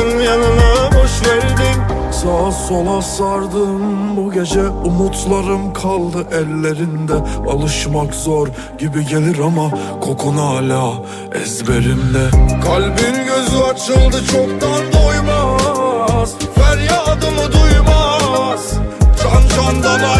Kalsın yanına boş verdim Sağa sola sardım. Bu gece umutlarım kaldı ellerinde. Alışmak zor gibi gelir ama kokun hala ezberimde. Kalbin gözü açıldı çoktan doymaz. Feryadımı duymaz. Can candan ayrı